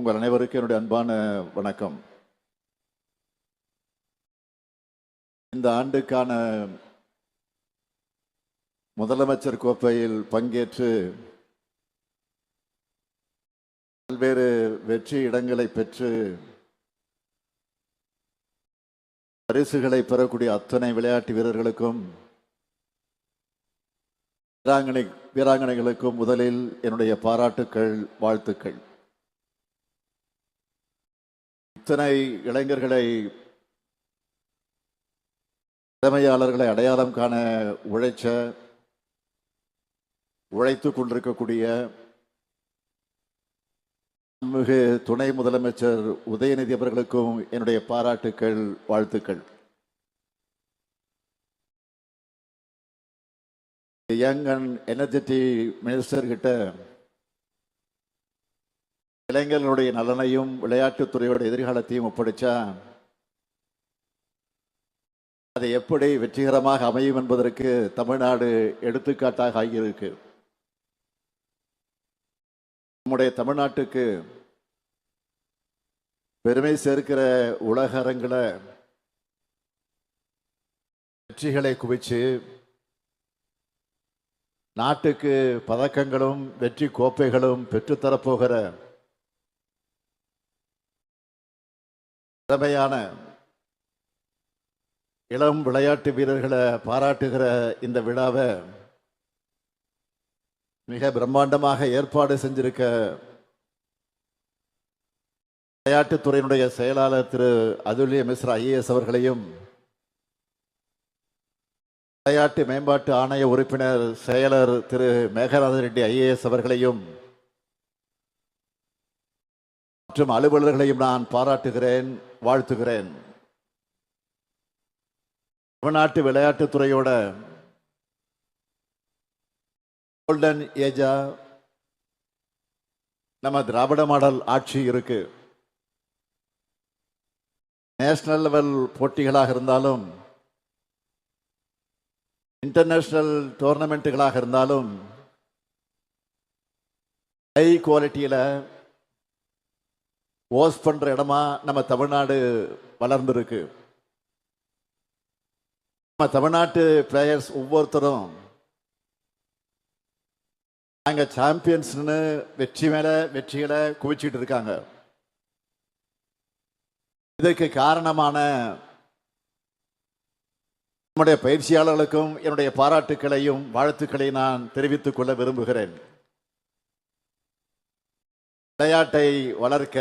உங்கள் அனைவருக்கும் என்னுடைய அன்பான வணக்கம். இந்த ஆண்டுக்கான முதலமைச்சர் கோப்பையில் பங்கேற்று பல்வேறு வெற்றி இடங்களை பெற்று பரிசுகளை பெறக்கூடிய அத்தனை விளையாட்டு வீரர்களுக்கும் வீராங்கனை வீராங்கனைகளுக்கும் முதலில் என்னுடைய பாராட்டுக்கள் வாழ்த்துக்கள். இத்தனை இளைஞர்களை திறமையாளர்களை அடையாளம் காண உழைச்ச உழைத்துக் கொண்டிருக்கக்கூடிய மிகு துணை முதலமைச்சர் உதயநிதி அவர்களுக்கும் என்னுடைய பாராட்டுக்கள் வாழ்த்துக்கள். யங் அண்ட் எனர்ஜெட்டி மினிஸ்டர் கிட்ட இளைஞர்களுடைய நலனையும் விளையாட்டுத்துறையோட எதிர்காலத்தையும் ஒப்படைச்சா அது எப்படி வெற்றிகரமாக அமையும் என்பதற்கு தமிழ்நாடு எடுத்துக்காட்டாக ஆகியிருக்கு. நம்முடைய தமிழ்நாட்டுக்கு பெருமை சேர்க்கிற உலக அரங்கில் வெற்றிகளை குவிச்சு நாட்டுக்கு பதக்கங்களும் வெற்றி கோப்பைகளும் பெற்றுத்தரப்போகிற திறமையான இளம் விளையாட்டு வீரர்களை பாராட்டுகிற இந்த விழாவை மிக பிரம்மாண்டமாக ஏற்பாடு செஞ்சிருக்க விளையாட்டுத்துறையினுடைய செயலாளர் திரு அதுல்ய மிஸ்ரா ஐஏஎஸ் அவர்களையும் விளையாட்டு மேம்பாட்டு ஆணைய உறுப்பினர் செயலர் திரு மேகநாத ரெட்டி ஐஏஎஸ் அவர்களையும் மற்றும் அலுவலர்களையும் நான் பாராட்டுகிறேன் வாழ்த்துகிறேன். தமிழ்நாட்டு விளையாட்டுத்துறையோட கோல்டன் ஏஜா நம்ம திராவிட மாடல் ஆட்சி இருக்கு. நேஷனல் லெவல் போட்டிகளாக இருந்தாலும் இன்டர்நேஷனல் டோர்னமெண்ட்டுகளாக இருந்தாலும் ஹை குவாலிட்டியில் ஓஸ் பண்ற இடமா நம்ம தமிழ்நாடு வளர்ந்துருக்கு. நம்ம தமிழ்நாட்டு பிளேயர்ஸ் ஒவ்வொருத்தரும் நாங்கள் சாம்பியன்ஸ்னு வெற்றி மேல வெற்றிகளை குவிச்சிட்டு இருக்காங்க. இதற்கு காரணமான நம்முடைய பயிற்சியாளர்களுக்கும் என்னுடைய பாராட்டுக்களையும் வாழ்த்துக்களையும் நான் தெரிவித்துக் கொள்ள விரும்புகிறேன். விளையாட்டை வளர்க்க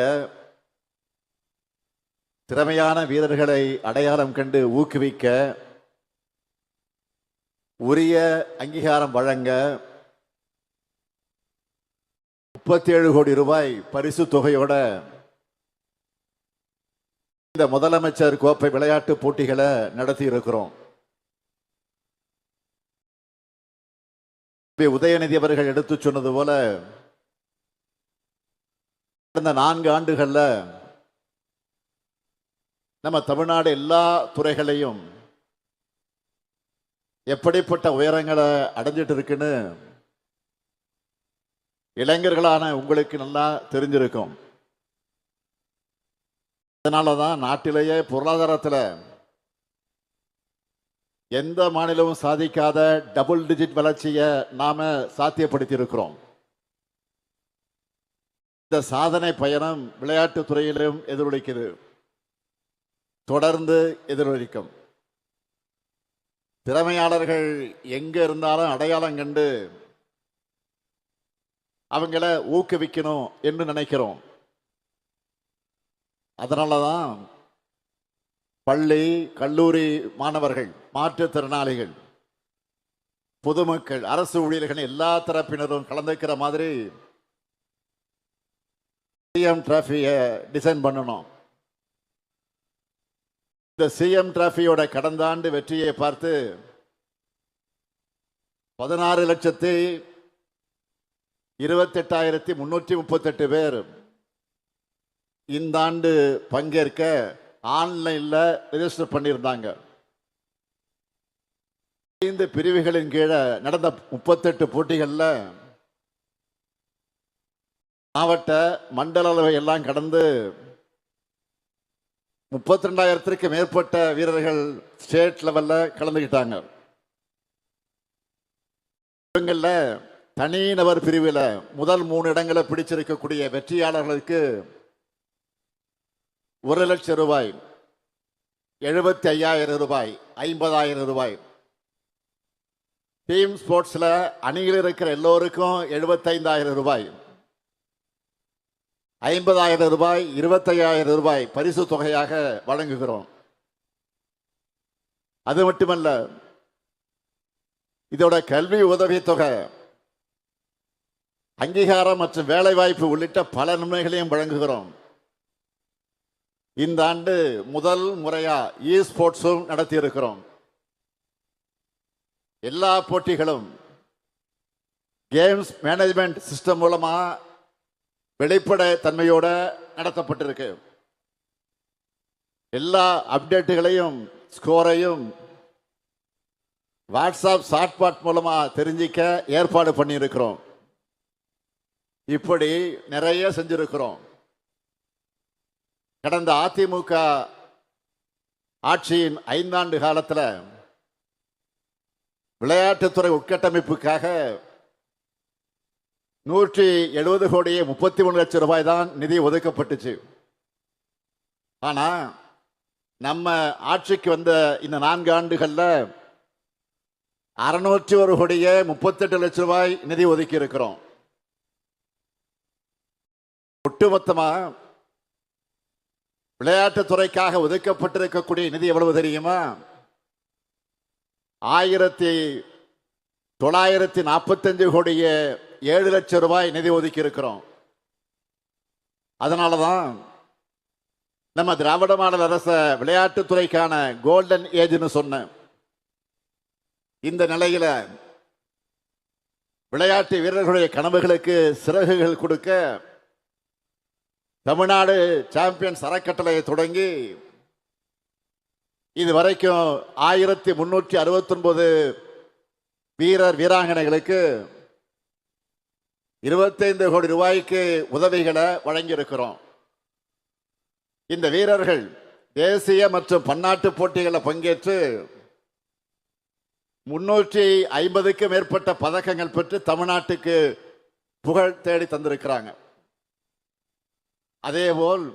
திறமையான வீரர்களை அடையாளம் கண்டு ஊக்குவிக்க உரிய அங்கீகாரம் வழங்க முப்பத்தி ஏழு கோடி ரூபாய் பரிசு தொகையோட இந்த முதலமைச்சர் கோப்பை விளையாட்டு போட்டிகளை நடத்தி இருக்கிறோம் உதயநிதி அவர்கள் எடுத்து சொன்னது போல கடந்த நான்கு ஆண்டுகளில் நம்ம தமிழ்நாடு எல்லா துறைகளையும் எப்படிப்பட்ட உயரங்களை அடைஞ்சிட்டு இருக்குன்னு இளைஞர்களான உங்களுக்கு நல்லா தெரிஞ்சிருக்கும். அதனால தான் நாட்டிலேயே பொருளாதாரத்தில் எந்த மாநிலமும் சாதிக்காத டபுள் டிஜிட் வளர்ச்சியை நாம் சாத்தியப்படுத்தி இருக்கிறோம் இந்த சாதனை பயணம் விளையாட்டுத் துறையிலும் எதிரொலிக்குது. தொடர்ந்து எதிரொலிக்கும். திறமையாளர்கள் எங்க இருந்தாலும் அடையாளம் கண்டு அவங்கள ஊக்குவிக்கணும் என்று நினைக்கிறோம். அதனால தான் பள்ளி கல்லூரி மாணவர்கள் மாற்றுத்திறனாளிகள் பொதுமக்கள் அரசு ஊழியர்கள் எல்லா தரப்பினரும் கலந்துக்கிற மாதிரி சிஎம் டிராஃபியை டிசைன் பண்ணணும். இந்த சிஎம் டிராஃபியோட கடந்த ஆண்டு வெற்றியை பார்த்து பதினாறு லட்சத்தி இருபத்தெட்டாயிரத்தி முன்னூற்றி முப்பத்தெட்டு பேர் இந்த ஆண்டு பங்கேற்க ஆன்லைன்ல ரெஜிஸ்டர் பண்ணியிருந்தாங்க. ஐந்து பிரிவுகளின் கீழே நடந்த முப்பத்தெட்டு போட்டிகளில் மாவட்ட மண்டல அளவை எல்லாம் கடந்து முப்பத்தி ரெண்டாயிரத்திற்கு மேற்பட்ட வீரர்கள் ஸ்டேட் லெவலில் கலந்துக்கிட்டாங்க இவங்களில் தனிநபர் பிரிவில் முதல் மூணு இடங்களை பிடிச்சிருக்கக்கூடிய வெற்றியாளர்களுக்கு ஒரு லட்சம் ரூபாய் எழுபத்தி ஐயாயிரம் ரூபாய் ஐம்பதாயிரம் ரூபாய். டீம் ஸ்போர்ட்ஸில் அணியில் இருக்கிற எல்லோருக்கும் எழுபத்தைந்தாயிரம் ரூபாய். ஐம்பதாயிரம் ரூபாய் இருபத்தையாயிரம் ரூபாய் பரிசு தொகையாக வழங்குகிறோம். அது மட்டுமல்ல இதோட கல்வி உதவித்தொகை அங்கீகாரம் மற்றும் வேலைவாய்ப்பு உள்ளிட்ட பல நன்மைகளையும் வழங்குகிறோம். இந்த ஆண்டு முதல் முறையா இ ஸ்போர்ட்ஸும் நடத்தி இருக்கிறோம் எல்லா போட்டிகளும் கேம்ஸ் மேனேஜ்மெண்ட் சிஸ்டம் மூலமா வெளிப்பட தன்மையோட நடத்தப்பட்டிருக்கு. எல்லா அப்டேட்டுகளையும் ஸ்கோரையும் வாட்ஸ்அப் ஷார்ட்பாட் மூலமா தெரிஞ்சிக்க ஏற்பாடு பண்ணியிருக்கிறோம். இப்படி நிறைய செஞ்சிருக்கிறோம். கடந்த அதிமுக ஆட்சியின் ஐந்தாண்டு காலத்தில் விளையாட்டுத்துறை உட்கட்டமைப்புக்காக நூற்றி எழுபது கோடியே முப்பத்தி மூணு லட்சம் ரூபாய் தான் நிதி ஒதுக்கப்பட்டுச்சு. ஆனால் நம்ம ஆட்சிக்கு வந்த இந்த நான்கு ஆண்டுகளில் அறுநூற்றி ஒரு கோடியே முப்பத்தெட்டு லட்சம் ரூபாய் நிதி ஒதுக்கி இருக்கிறோம் ஒட்டுமொத்தமா விளையாட்டுத்துறைக்காக ஒதுக்கப்பட்டிருக்கக்கூடிய நிதி எவ்வளவு தெரியுமா? ஆயிரத்தி தொள்ளாயிரத்தி நாற்பத்தஞ்சு கோடியே ஏழு லட்சம் ரூபாய் நிதி ஒதுக்கி இருக்கிறோம் அதனாலதான் நம்ம திராவிட மாடல் அரச விளையாட்டுத்துறைக்கான கோல்டன் ஏஜ்னு சொன்னேன் இந்த நிலையில விளையாட்டு வீரர்களுடைய கனவுகளுக்கு சிறகுகள் கொடுக்க தமிழ்நாடு சாம்பியன்ஸ் அறக்கட்டளையை தொடங்கி இது வரைக்கும் ஆயிரத்தி முன்னூற்றி அறுபத்தொன்பது வீரர் வீராங்கனைகளுக்கு இருபத்தைந்து கோடி ரூபாய்க்கு உதவிகளை வழங்கியிருக்கிறோம். இந்த வீரர்கள் தேசிய மற்றும் பன்னாட்டு போட்டிகளில் பங்கேற்று முன்னூற்றி ஐம்பதுக்கு மேற்பட்ட பதக்கங்கள் பெற்று தமிழ்நாட்டுக்கு புகழ் தேடி தந்திருக்கிறாங்க. அதேபோல்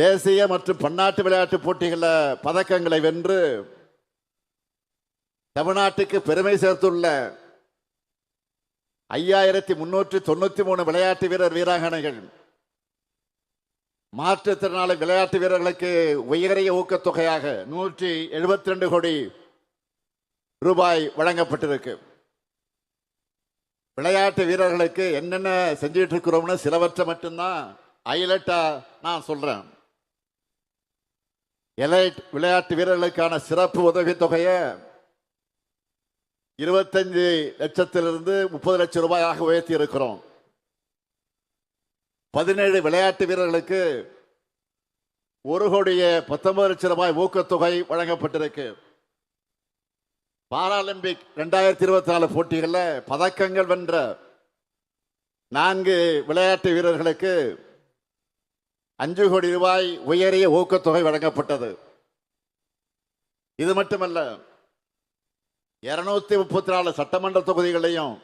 தேசிய மற்றும் பன்னாட்டு விளையாட்டு போட்டிகளில் பதக்கங்களை வென்று தமிழ்நாட்டுக்கு பெருமை சேர்த்துள்ள ஐயாயிரத்தி முன்னூற்றி தொண்ணூற்றி மூணு விளையாட்டு வீரர் வீராங்கனைகள். மாற்றுத்திறனாளி விளையாட்டு வீரர்களுக்கு உயரிய ஊக்கத்தொகையாக நூற்றி எழுபத்தி ரெண்டு கோடி ரூபாய் வழங்கப்பட்டிருக்கு. விளையாட்டு வீரர்களுக்கு என்னென்ன செஞ்சிட்டு இருக்கிறோம்னு சிலவற்றை மட்டும்தான் ஹைலைட்டா நான் சொல்றேன். எலைட் விளையாட்டு வீரர்களுக்கான சிறப்பு உதவித்தொகையை இருபத்தஞ்சு லட்சத்திலிருந்து முப்பது லட்சம் ரூபாயாக உயர்த்தி இருக்கிறோம். பதினேழு விளையாட்டு வீரர்களுக்கு ஒரு கோடியே பத்தொன்பது லட்சம் ரூபாய் ஊக்கத்தொகை வழங்கப்பட்டிருக்கு. பாராலிம்பிக் ரெண்டாயிரத்தி இருபத்தி நாலு போட்டிகளில் பதக்கங்கள் வென்ற நான்கு விளையாட்டு வீரர்களுக்கு அஞ்சு கோடி ரூபாய் உயரிய ஊக்கத்தொகை வழங்கப்பட்டது. இது மட்டுமல்ல இருநூத்தி முப்பத்தி நாலு சட்டமன்ற தொகுதிகளையும்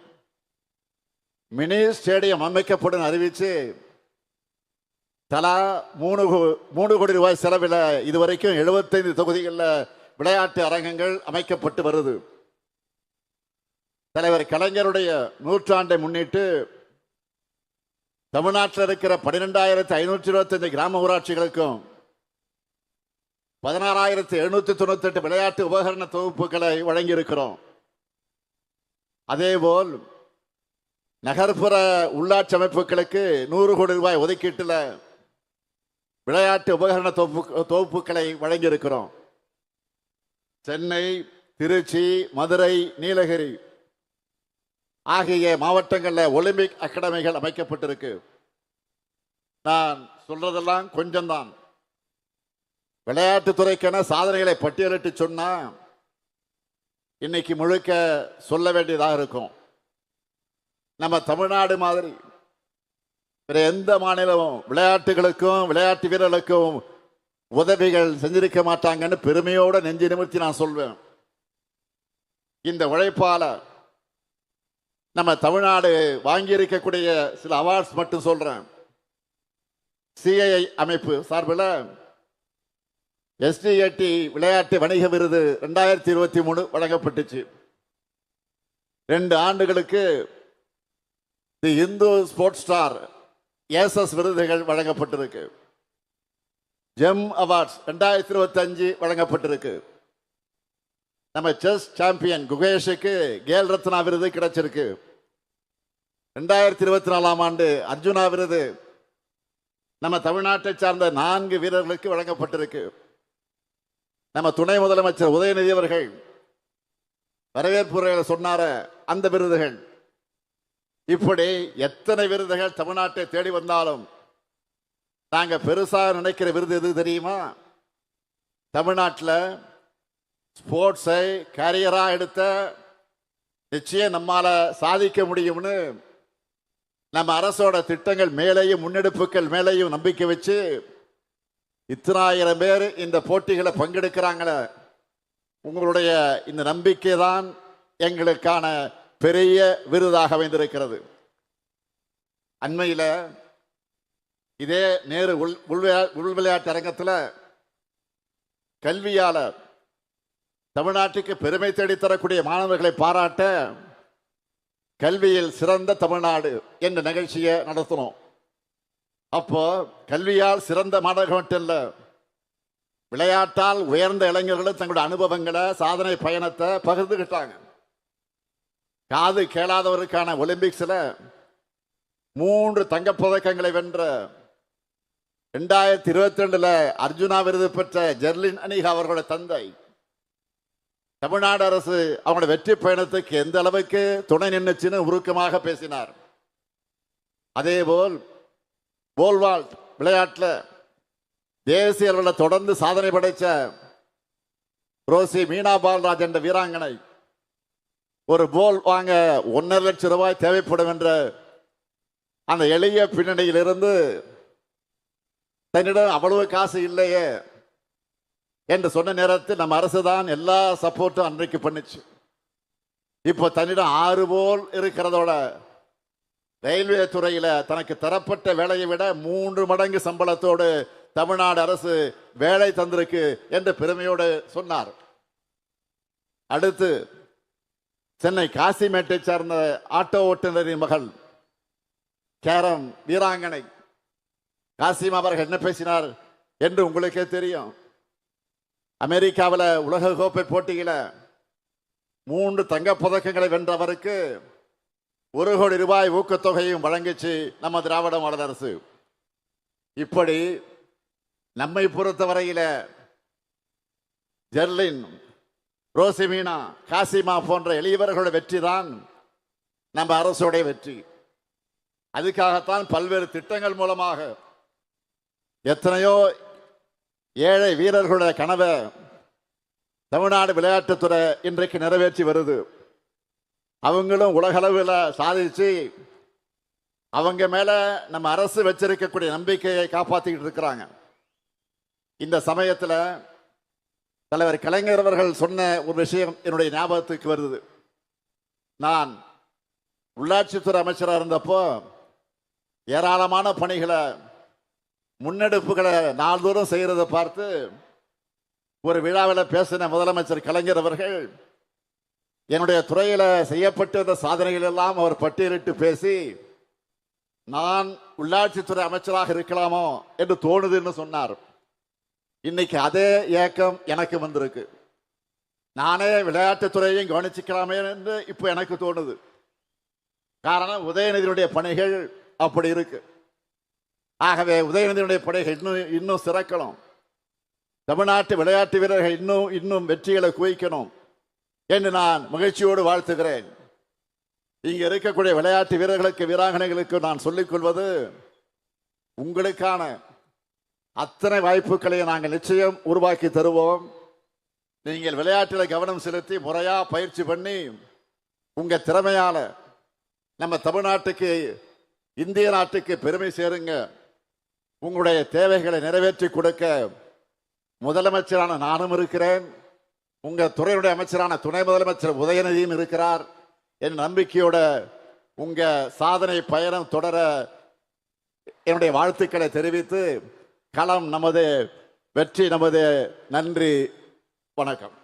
மினி ஸ்டேடியம் அமைக்கப்படும் அறிவிச்சு தலா மூணு கோ- மூணு கோடி ரூபாய் செலவில் இதுவரைக்கும் எழுபத்தைந்து தொகுதிகளில் விளையாட்டு அரங்கங்கள் அமைக்கப்பட்டு வருது. தலைவர் கலைஞருடைய நூற்றாண்டை முன்னிட்டு தமிழ்நாட்டில் இருக்கிற பன்னிரெண்டாயிரத்தி ஐநூற்றி இருபத்தஞ்சு கிராம ஊராட்சிகளுக்கும் பதினாறாயிரத்தி எழுநூத்தி தொண்ணூத்தி எட்டு விளையாட்டு உபகரண தொகுப்புகளை வழங்கியிருக்கிறோம். அதேபோல் நகர்ப்புற உள்ளாட்சி அமைப்புகளுக்கு நூறு கோடி ரூபாய் ஒதுக்கீட்டில் விளையாட்டு உபகரண தொகுப்பு தொகுப்புகளை வழங்கியிருக்கிறோம். சென்னை திருச்சி மதுரை நீலகிரி ஆகிய மாவட்டங்களில் ஒலிம்பிக் அகாடமிகள் அமைக்கப்பட்டிருக்கு. நான் சொல்றதெல்லாம் கொஞ்சம்தான். விளையாட்டுத்துறைக்கான சாதனைகளை பட்டியலிட்டு சொன்னா இன்னைக்கு முழுக்க சொல்ல வேண்டியதாக இருக்கும். நம்ம தமிழ்நாடு மாதிரி வேற எந்த மாநிலமும் விளையாட்டுகளுக்கும் விளையாட்டு வீரர்களுக்கும் உதவிகள் செஞ்சிருக்க மாட்டாங்கன்னு பெருமையோட நெஞ்சு நிமிர்த்தி நான் சொல்வேன். இந்த உழைப்பால நம்ம தமிழ்நாடு வாங்கியிருக்கக்கூடிய சில அவார்ட்ஸ் மட்டும் சொல்றேன். சிஐஐ அமைப்பு சார்பில் எஸ்டிஏடி விளையாட்டு வணிக விருது ரெண்டாயிரத்தி இருபத்தி மூணு வழங்கப்பட்டுச்சு. ரெண்டு ஆண்டுகளுக்கு the Hindu sports star aces விருதுகள் வழங்கப்பட்டிருக்கு. ஜெம் அவார்ட்ஸ் ரெண்டாயிரத்தி இருபத்தஞ்சு வழங்கப்பட்டிருக்கு. நம்ம செஸ் சாம்பியன் குகேஷுக்கு கேல் ரத்னா விருது கிடைச்சிருக்கு. ரெண்டாயிரத்தி இருபத்தி நாலாம் ஆண்டு அர்ஜுனா விருது நம்ம தமிழ்நாட்டை சார்ந்த நான்கு வீரர்களுக்கு வழங்கப்பட்டிருக்கு. நம்ம துணை முதலமைச்சர் உதயநிதி அவர்கள் வரவேற்பு சொன்னார அந்த விருதுகள். இப்படி எத்தனை விருதுகள் தமிழ்நாட்டை தேடி வந்தாலும் நாங்க பெருசாக நினைக்கிற விருது எது தெரியுமா? தமிழ்நாட்டில் ஸ்போர்ட்ஸை கேரியரா எடுத்த நிச்சயம் நம்மால சாதிக்க முடியும்னு நம்ம அரசோட திட்டங்கள் மேலேயும் முன்னெடுப்புகள் மேலேயும் நம்பிக்கை வச்சு இத்தனாயிரம் பேர் இந்த போட்டிகளை பங்கெடுக்கிறாங்களே. உங்களுடைய இந்த நம்பிக்கை தான் எங்களுக்கான பெரிய விருதாக அமைந்திருக்கிறது. அண்மையில் இதே நேரு உள் உள்விளையா- உள் விளையாட்டு அரங்கத்தில் கல்வியாளர் தமிழ்நாட்டுக்கு பெருமை தேடித்தரக்கூடிய மாணவர்களை பாராட்ட கல்வியில் சிறந்த தமிழ்நாடு என்ற நிகழ்ச்சியை நடத்தினோம். அப்போ கல்வியால் சிறந்த மாணவர்கள் மட்டும் இல்லை விளையாட்டால் உயர்ந்த இளைஞர்களும் தங்களுடைய அனுபவங்களை சாதனை பயணத்தை பகிர்ந்துகிட்டாங்க. காது கேளாதவருக்கான ஒலிம்பிக்ஸில் மூன்று தங்கப்பதக்கங்களை வென்ற ரெண்டாயிரத்தி இருபத்தி ரெண்டுல அர்ஜுனா விருது பெற்ற ஜெர்லின் அனிகா அவர்களோட தந்தை. தமிழ்நாடு அரசு அவங்களோட வெற்றி பயணத்துக்கு எந்த அளவுக்கு துணை நின்றுச்சுன்னு உருக்கமாக பேசினார். அதேபோல் போல்வால்ட் விளையாட்டில் தேசிய அளவில் தொடர்ந்து சாதனை படைச்ச ரோசி மீனா பால்ராஜ் என்ற வீராங்கனை ஒரு போல் வாங்க ஒன்றரை லட்சம் ரூபாய் தேவைப்படும் என்ற அந்த எளிய பின்னணியிலிருந்து தன்னிடம் அவ்வளவு காசு இல்லையே என்று சொன்ன நேரத்தில் நம்ம அரசு தான் எல்லா சப்போர்ட்டும் அன்றைக்கு பண்ணுச்சு. இப்போ தன்னிடம் ஆறு போல் இருக்கிறதோட ரயில்வே துறையில் தனக்கு தரப்பட்ட வேலையை விட மூன்று மடங்கு சம்பளத்தோடு தமிழ்நாடு அரசு வேலை தந்திருக்கு என்று பெருமையோடு சொன்னார். அடுத்து சென்னை காசிமேட்டை சார்ந்த ஆட்டோ ஓட்டுநரின் மகள் கேரம் வீராங்கனை. காசிம் அவர்கள் என்ன பேசினார் என்று உங்களுக்கே தெரியும். அமெரிக்காவில் உலக கோப்பை போட்டியில் மூன்று தங்கப் பதக்கங்களை வென்றவருக்கு ஒரு கோடி ரூபாய் ஊக்கத்தொகையும் வழங்கிச்சு நம்ம திராவிட மாடல் அரசு. இப்படி நம்மை பொறுத்தவரையில் ஜெர்லின் ரோசிமீனா காசிமா போன்ற எளியவர்களோட வெற்றி தான் நம்ம அரசுடைய வெற்றி. அதுக்காகத்தான் பல்வேறு திட்டங்கள் மூலமாக எத்தனையோ ஏழை வீரர்களுடைய கனவை தமிழ்நாடு விளையாட்டுத்துறை இன்றைக்கு நிறைவேற்றி வருது. அவங்களும் உலகளவில் சாதிச்சு அவங்க மேலே நம்ம அரசு வச்சிருக்கக்கூடிய நம்பிக்கையை காப்பாற்றிக்கிட்டு இருக்கிறாங்க. இந்த சமயத்தில் தலைவர் கலைஞர் அவர்கள் சொன்ன ஒரு விஷயம் என்னுடைய ஞாபகத்துக்கு வருது. நான் உள்ளாட்சித்துறை அமைச்சராக இருந்தப்போ ஏராளமான பணிகளை முன்னெடுப்புகளை நாள்தோறும் செய்கிறத பார்த்து ஒரு விழாவில் பேசின முதலமைச்சர் கலைஞர் அவர்கள் என்னுடைய துறையில் செய்யப்பட்ட சாதனைகள் எல்லாம் அவர் பட்டியலிட்டு பேசி நான் உள்ளாட்சித்துறை அமைச்சராக இருக்கலாமோ என்று தோணுதுன்னு சொன்னார். இன்னைக்கு அதே ஏக்கம் எனக்கு வந்திருக்கு. நானே விளையாட்டுத்துறையையும் கவனிச்சுக்கலாமே என்று இப்போ எனக்கு தோணுது. காரணம் உதயநிதியுடைய பணிகள் அப்படி இருக்கு. ஆகவே உதயநிதியுடைய பணிகள் இன்னும் இன்னும் சிறக்கணும். தமிழ்நாட்டு விளையாட்டு வீரர்கள் இன்னும் இன்னும் வெற்றிகளை குவிக்கணும். என்று நான் மகிழ்ச்சியோடு வாழ்த்துகிறேன். இங்கே இருக்கக்கூடிய விளையாட்டு வீரர்களுக்கு வீராங்கனைகளுக்கு நான் சொல்லிக்கொள்வது உங்களுக்கான அத்தனை வாய்ப்புகளை நாங்கள் நிச்சயம் உருவாக்கி தருவோம். நீங்கள் விளையாட்டில் கவனம் செலுத்தி முறையாக பயிற்சி பண்ணி உங்கள் திறமையால் நம்ம தமிழ்நாட்டுக்கு இந்திய நாட்டுக்கு பெருமை சேருங்க. உங்களுடைய தேவைகளை நிறைவேற்றி கொடுக்க முதலமைச்சரான நானும் இருக்கிறேன். உங்கள் துறையுடைய அமைச்சரான துணை முதலமைச்சர் உதயநிதியும் இருக்கிறார். என் நம்பிக்கையோட உங்கள் சாதனை பயணம் தொடர என்னுடைய வாழ்த்துக்களை தெரிவித்து களம் நமது வெற்றி நமது நன்றி வணக்கம்.